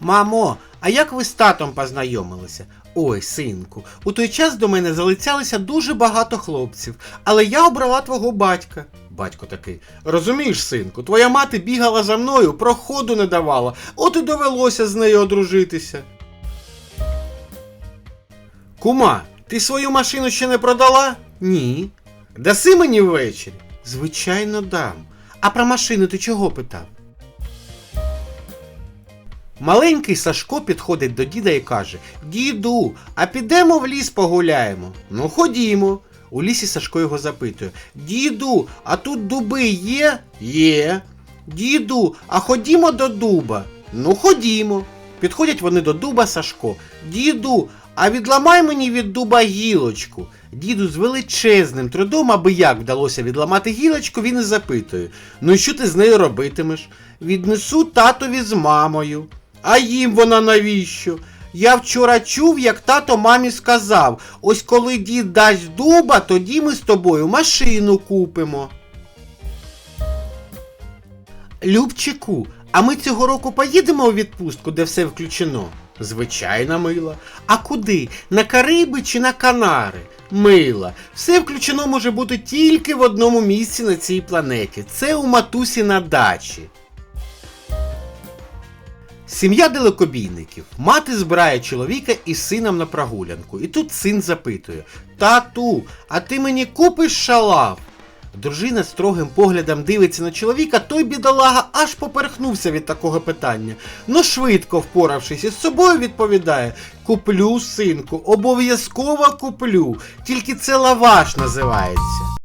Мамо, а як ви з татом познайомилися? Ой, синку, у той час до мене залицялися дуже багато хлопців, але я обрала твого батька. Батько такий, розумієш, синку, твоя мати бігала за мною, проходу не давала, от і довелося з нею одружитися. Кума, ти свою машину ще не продала? Ні. Даси мені ввечері? Звичайно, дам. А про машину ти чого питав? Маленький Сашко підходить до діда і каже: Діду, а підемо в ліс погуляємо. Ну, ходімо. У лісі Сашко його запитує: Діду, а тут дуби є? Є. Діду, а ходімо до дуба. Ну, ходімо. Підходять вони до дуба Сашко. Діду, а відламай мені від дуба гілочку. Діду з величезним трудом, аби як вдалося відламати гілочку, він і запитує: Ну і що ти з нею робитимеш? Віднесу татові з мамою. А їм вона навіщо? Я вчора чув, як тато мамі сказав: ось коли дід дасть дуба, тоді ми з тобою машину купимо. Любчику, а ми цього року поїдемо у відпустку, де все включено? Звичайно, мила. А куди? На Кариби чи на Канари? Мила. Все включено може бути тільки в одному місці на цій планеті. Це у матусі на дачі. Сім'я далекобійників. Мати збирає чоловіка із сином на прогулянку. І тут син запитує: Тату, а ти мені купиш шалав? Дружина строгим поглядом дивиться на чоловіка, той бідолага аж поперхнувся від такого питання. Ну швидко впоравшись із собою, відповідає: Куплю, синку, обов'язково куплю. Тільки це лаваш називається.